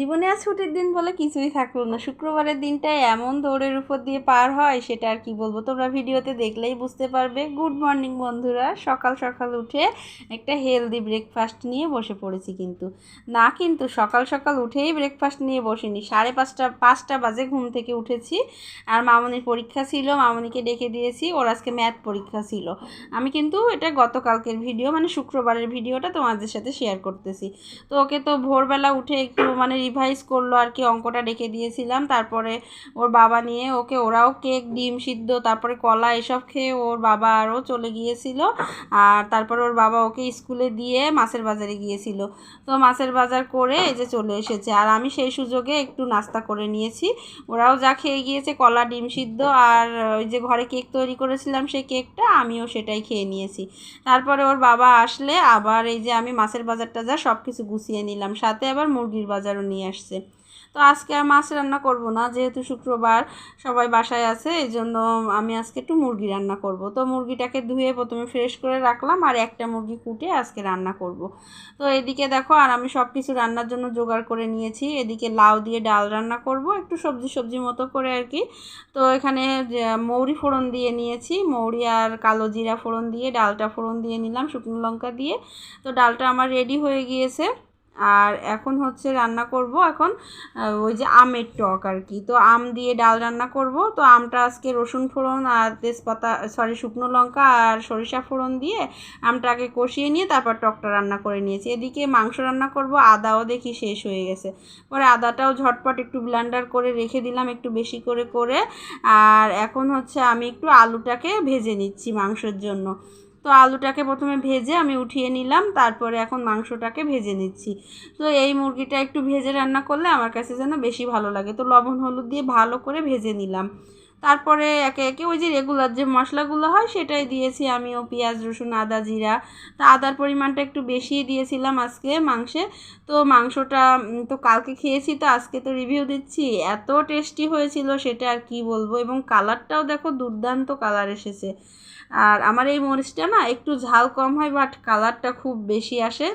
জীবনে আজ ছুটির দিন বলে কিছুই থাকল না। শুক্রবারের দিনটা এমন দৌড়ের উপর দিয়ে পার হয়, সেটা আর কি বলব? তোমরা ভিডিওতে দেখলেই বুঝতে পারবে। গুড মর্নিং বন্ধুরা। সকাল সকাল উঠে একটা হেলদি ব্রেকফাস্ট নিয়ে বসে পড়েছি কিন্তু। না কিন্তু, সকাল সকাল উঠেই ব্রেকফাস্ট নিয়ে বসিনি। সাড়ে পাঁচটা পাঁচটা বাজে ঘুম থেকে উঠেছি। আর মামনির পরীক্ষা ছিল, মামনিকে ডেকে দিয়েছি। ওর আজকে ম্যাথ পরীক্ষা ছিল। আমি কিন্তু এটা গতকালকের ভিডিও মানে শুক্রবারের ভিডিওটা তোমাদের সাথে শেয়ার করতেছি। তো ওকে তো ভোরবেলা উঠে একটু মানে রিভাইজ করল আর কি, অঙ্কটা ডেকে দিয়েছিলাম। তারপরে ওর বাবা নিয়ে ওকে ওরাও কেক, ডিম সিদ্ধ, তারপরে কলা এসব খেয়ে ওর বাবা আরও চলে গিয়েছিল। আর তারপরে ওর বাবা ওকে স্কুলে দিয়ে মাছের বাজারে গিয়েছিল। তো মাছের বাজার করে এই যে চলে এসেছে। আর আমি সেই সুযোগে একটু নাস্তা করে নিয়েছি। ওরাও যা খেয়ে গিয়েছে, কলা, ডিম সিদ্ধ আর ওই যে ঘরে কেক তৈরি করেছিলাম সেই কেকটা, আমিও সেটাই খেয়ে নিয়েছি। তারপরে ওর বাবা আসলে আবার এই যে আমি মাছের বাজারটা যা সব কিছু গুছিয়ে নিলাম। সাথে আবার মুরগির বাজারও নিয়ে আসছে। তো আজকে আর মাছ রান্না করব না, যেহেতু শুক্রবার সবাই বাসায় আছে এই জন্য আমি আজকে একটু মুরগি রান্না করব। তো মুরগিটাকে ধুয়ে প্রথমে ফ্রেশ করে রাখলাম আর একটা মুরগি কুটে আজকে রান্না করব। তো এদিকে দেখো, আর আমি সব কিছু রান্নার জন্য জোগাড় করে নিয়েছি। এদিকে লাউ দিয়ে ডাল রান্না করব, একটু সবজি সবজি মতো করে আর কি। তো এখানে মৌরি ফোড়ন দিয়ে নিয়েছি, মৌরি আর কালো জিরা ফোড়ন দিয়ে, ডালটা ফোড়ন দিয়ে নিলাম শুকনো লঙ্কা দিয়ে। তো ডালটা আমার রেডি হয়ে গিয়েছে। আর এখন হচ্ছে রান্না করব এখন ওই যে আমের টক আর কি। তো আম দিয়ে ডাল রান্না করব। তো আমটা আজকে রসুন ফোড়ন আর তেজপাতা সরি শুকনো লঙ্কা আর সরিষা ফোড়ন দিয়ে আমটা আগে কষিয়ে নিয়ে তারপর টকটা রান্না করে নিয়েছি। এদিকে মাংস রান্না করব, আদাও দেখি শেষ হয়ে গেছে। পরে আদাটাও ঝটপট একটু ব্লেন্ডার করে রেখে দিলাম একটু বেশি করে করে। আর এখন হচ্ছে আমি একটু আলুটাকে ভেজে নিচ্ছি মাংসের জন্য। তো আলুটাকে প্রথমে ভেজে আমি উঠিয়ে নিলাম, তারপরে এখন মাংসটাকে ভেজে নিচ্ছি। তো এই মুরগিটা একটু ভেজে রান্না করলে আমার কাছে যেন বেশি ভালো লাগে। তো লবণ হলুদ দিয়ে ভালো করে ভেজে নিলাম। তারপরে একে একে ওই যে রেগুলার যে মশলাগুলো হয় সেটাই দিয়েছি আমিও, পেঁয়াজ, রসুন, আদা, জিরা। তা আদার পরিমাণটা একটু বেশিই দিয়েছিলাম আজকে মাংসে। তো মাংসটা তো কালকে খেয়েছি তো আজকে তো রিভিউ দিচ্ছি। এত টেস্টি হয়েছিল সেটা আর কি বলব? এবং কালারটাও দেখো দুর্দান্ত কালার এসেছে। আর আমার এই মরিচটা না একটু ঝাল কম হয় বাট কালারটা খুব বেশি আসে।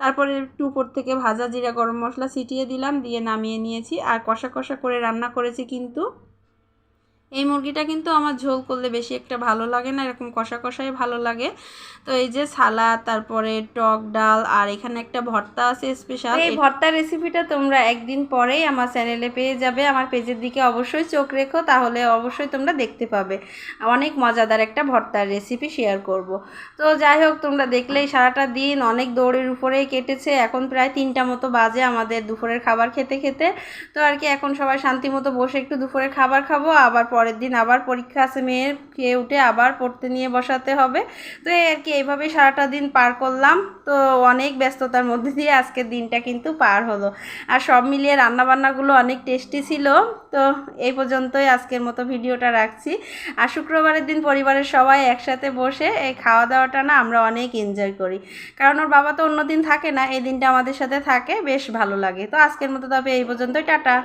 তারপরে একটু উপর থেকে ভাজা জিরা গরম মশলা ছিটিয়ে দিলাম, দিয়ে নামিয়ে নিয়েছি। আর কষা কষা করে রান্না করেছি কিন্তু। এই মুরগিটা কিন্তু আমার ঝোল করলে বেশি একটা ভালো লাগে না, এরকম কষা কষাই ভালো লাগে। তো এই যে সালাদ, তারপরে টক ডাল আর এখানে একটা ভর্তা আছে স্পেশাল এই ভর্তার রেসিপিটা তোমরা একদিন পরেই আমার চ্যানেলে পেয়ে যাবে। আমার পেজের দিকে অবশ্যই চোখ রেখো, তাহলে অবশ্যই তোমরা দেখতে পাবে। অনেক মজাদার একটা ভর্তার রেসিপি শেয়ার করব। তো যাই হোক, তোমরা দেখলেই সারাটা দিন অনেক দৌড়ের উপরেই কেটেছে। এখন প্রায় তিনটা মতো বাজে আমাদের দুপুরের খাবার খেতে খেতে। তো আর কি, এখন সবাই শান্তি মতো বসে একটু দুপুরের খাবার খাব, আবার পরের দিন আবার পরীক্ষা আছে মেয়ের খেয়ে উঠে আবার পড়তে নিয়ে বসাতে হবে। তো এই আর কি, এইভাবেই সারাটা দিন পার করলাম। তো অনেক ব্যস্ততার মধ্যে দিয়ে আজকের দিনটা কিন্তু পার হলো। আর সব মিলিয়ে রান্নাবান্নাগুলো অনেক টেস্টি ছিল। তো এই পর্যন্তই আজকের মতো ভিডিওটা রাখছি। আর শুক্রবারের দিন পরিবারের সবাই একসাথে বসে এই খাওয়া দাওয়াটা না আমরা অনেক এনজয় করি। কারণ ওর বাবা তো অন্য দিন থাকে না, এই দিনটা আমাদের সাথে থাকে, বেশ ভালো লাগে। তো আজকের মতো তবে এই পর্যন্তই, টাটা।